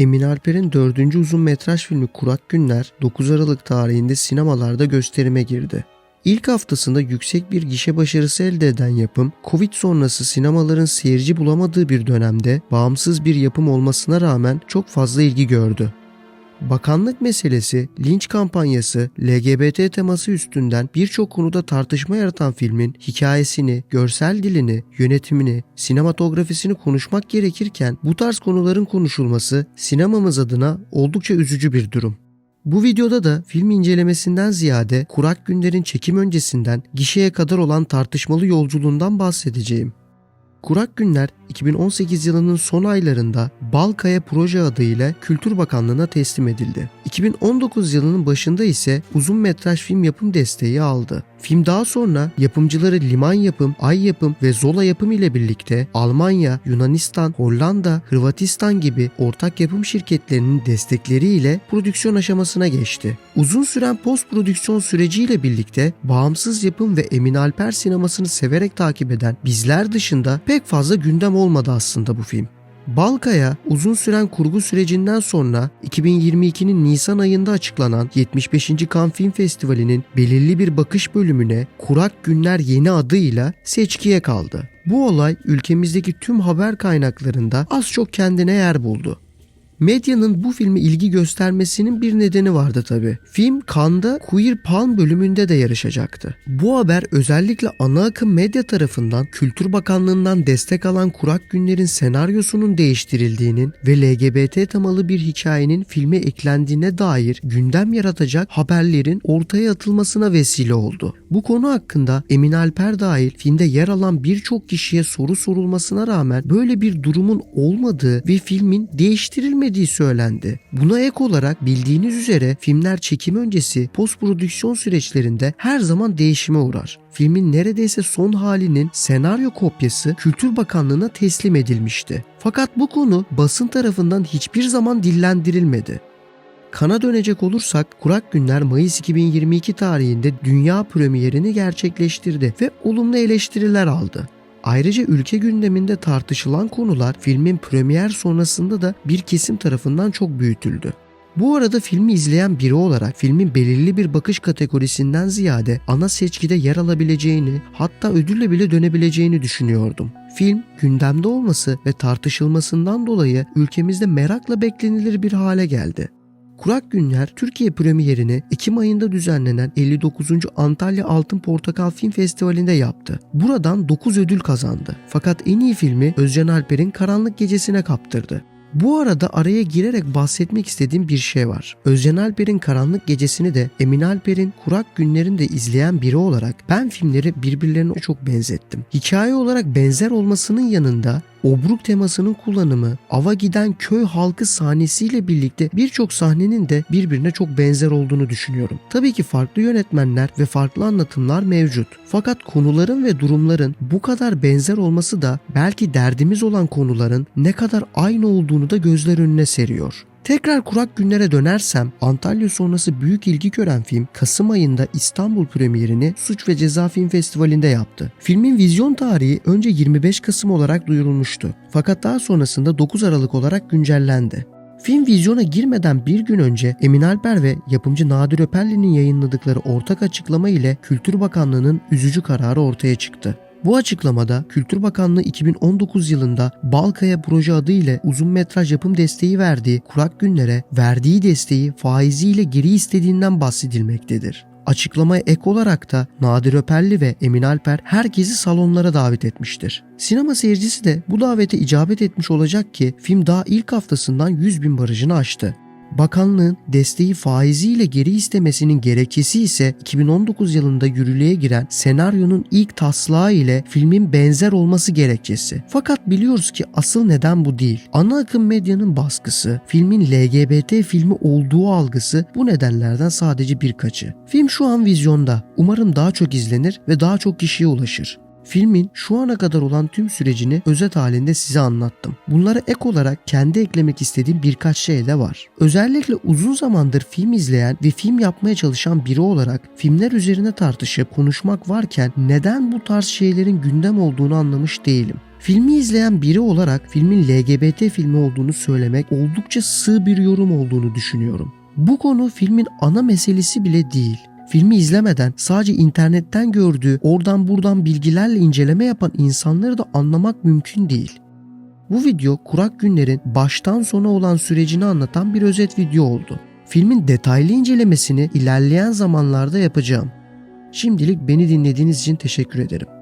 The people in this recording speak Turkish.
Emin Alper'in dördüncü uzun metraj filmi Kurak Günler 9 Aralık tarihinde sinemalarda gösterime girdi. İlk haftasında yüksek bir gişe başarısı elde eden yapım, Covid sonrası sinemaların seyirci bulamadığı bir dönemde bağımsız bir yapım olmasına rağmen çok fazla ilgi gördü. Bakanlık meselesi, linç kampanyası, LGBT teması üstünden birçok konuda tartışma yaratan filmin hikayesini, görsel dilini, yönetimini, sinematografisini konuşmak gerekirken bu tarz konuların konuşulması sinemamız adına oldukça üzücü bir durum. Bu videoda da film incelemesinden ziyade Kurak Günler'in çekim öncesinden gişeye kadar olan tartışmalı yolculuğundan bahsedeceğim. Kurak Günler 2018 yılının son aylarında Balkaya proje adıyla Kültür Bakanlığı'na teslim edildi. 2019 yılının başında ise uzun metraj film yapım desteği aldı. Film daha sonra yapımcıları Liman Yapım, Ay Yapım ve Zola Yapım ile birlikte Almanya, Yunanistan, Hollanda, Hırvatistan gibi ortak yapım şirketlerinin destekleriyle prodüksiyon aşamasına geçti. Uzun süren post prodüksiyon süreciyle birlikte bağımsız yapım ve Emin Alper sinemasını severek takip eden bizler dışında pek fazla gündem olmadı aslında bu film. Balkaya uzun süren kurgu sürecinden sonra 2022'nin Nisan ayında açıklanan 75. Cannes Film Festivali'nin belirli bir bakış bölümüne Kurak Günler yeni adıyla seçkiye kaldı. Bu olay ülkemizdeki tüm haber kaynaklarında az çok kendine yer buldu. Medyanın bu filme ilgi göstermesinin bir nedeni vardı tabi. Film Cannes'da Queer Palm bölümünde de yarışacaktı. Bu haber özellikle ana akım medya tarafından Kültür Bakanlığı'ndan destek alan Kurak Günler'in senaryosunun değiştirildiğinin ve LGBT temalı bir hikayenin filme eklendiğine dair gündem yaratacak haberlerin ortaya atılmasına vesile oldu. Bu konu hakkında Emin Alper dahil filmde yer alan birçok kişiye soru sorulmasına rağmen böyle bir durumun olmadığı ve filmin değiştirilmediği söylendi. Buna ek olarak bildiğiniz üzere filmler çekim öncesi post prodüksiyon süreçlerinde her zaman değişime uğrar. Filmin neredeyse son halinin senaryo kopyası Kültür Bakanlığı'na teslim edilmişti. Fakat bu konu basın tarafından hiçbir zaman dillendirilmedi. Kana dönecek olursak Kurak Günler Mayıs 2022 tarihinde dünya premierini gerçekleştirdi ve olumlu eleştiriler aldı. Ayrıca ülke gündeminde tartışılan konular filmin premier sonrasında da bir kesim tarafından çok büyütüldü. Bu arada filmi izleyen biri olarak filmin belirli bir bakış kategorisinden ziyade ana seçkide yer alabileceğini hatta ödülle bile dönebileceğini düşünüyordum. Film gündemde olması ve tartışılmasından dolayı ülkemizde merakla beklenilir bir hale geldi. Kurak Günler Türkiye premierini Ekim ayında düzenlenen 59. Antalya Altın Portakal Film Festivali'nde yaptı. Buradan 9 ödül kazandı. Fakat en iyi filmi Özcan Alper'in Karanlık Gecesi'ne kaptırdı. Bu arada araya girerek bahsetmek istediğim bir şey var. Özcan Alper'in Karanlık Gecesi'ni de Emin Alper'in Kurak Günler'ini de izleyen biri olarak ben filmleri birbirlerine çok benzettim. Hikaye olarak benzer olmasının yanında Obruk temasının kullanımı, ava giden köy halkı sahnesiyle birlikte birçok sahnenin de birbirine çok benzer olduğunu düşünüyorum. Tabii ki farklı yönetmenler ve farklı anlatımlar mevcut. Fakat konuların ve durumların bu kadar benzer olması da belki derdimiz olan konuların ne kadar aynı olduğunu da gözler önüne seriyor. Tekrar kurak günlere dönersem Antalya sonrası büyük ilgi gören film Kasım ayında İstanbul premierini Suç ve Ceza Film Festivali'nde yaptı. Filmin vizyon tarihi önce 25 Kasım olarak duyurulmuştu. Fakat daha sonrasında 9 Aralık olarak güncellendi. Film vizyona girmeden bir gün önce Emin Alper ve yapımcı Nadir Öperli'nin yayınladıkları ortak açıklama ile Kültür Bakanlığı'nın üzücü kararı ortaya çıktı. Bu açıklamada Kültür Bakanlığı 2019 yılında Balkaya proje adı ile uzun metraj yapım desteği verdiği Kurak Günler'e verdiği desteği faiziyle geri istediğinden bahsedilmektedir. Açıklamaya ek olarak da Nadir Öperli ve Emin Alper herkesi salonlara davet etmiştir. Sinema seyircisi de bu davete icabet etmiş olacak ki film daha ilk haftasından 100 bin barajını aştı. Bakanlığın desteği faiziyle geri istemesinin gerekçesi ise 2019 yılında yürürlüğe giren senaryonun ilk taslağı ile filmin benzer olması gerekçesi. Fakat biliyoruz ki asıl neden bu değil. Ana akım medyanın baskısı, filmin LGBT filmi olduğu algısı bu nedenlerden sadece birkaçı. Film şu an vizyonda. Umarım daha çok izlenir ve daha çok kişiye ulaşır. Filmin şu ana kadar olan tüm sürecini özet halinde size anlattım. Bunlara ek olarak kendi eklemek istediğim birkaç şey de var. Özellikle uzun zamandır film izleyen ve film yapmaya çalışan biri olarak filmler üzerine tartışıp konuşmak varken neden bu tarz şeylerin gündem olduğunu anlamış değilim. Filmi izleyen biri olarak filmin LGBT filmi olduğunu söylemek oldukça sığ bir yorum olduğunu düşünüyorum. Bu konu filmin ana meselesi bile değil. Filmi izlemeden sadece internetten gördüğü oradan buradan bilgilerle inceleme yapan insanları da anlamak mümkün değil. Bu video Kurak Günler'in baştan sona olan sürecini anlatan bir özet video oldu. Filmin detaylı incelemesini ilerleyen zamanlarda yapacağım. Şimdilik beni dinlediğiniz için teşekkür ederim.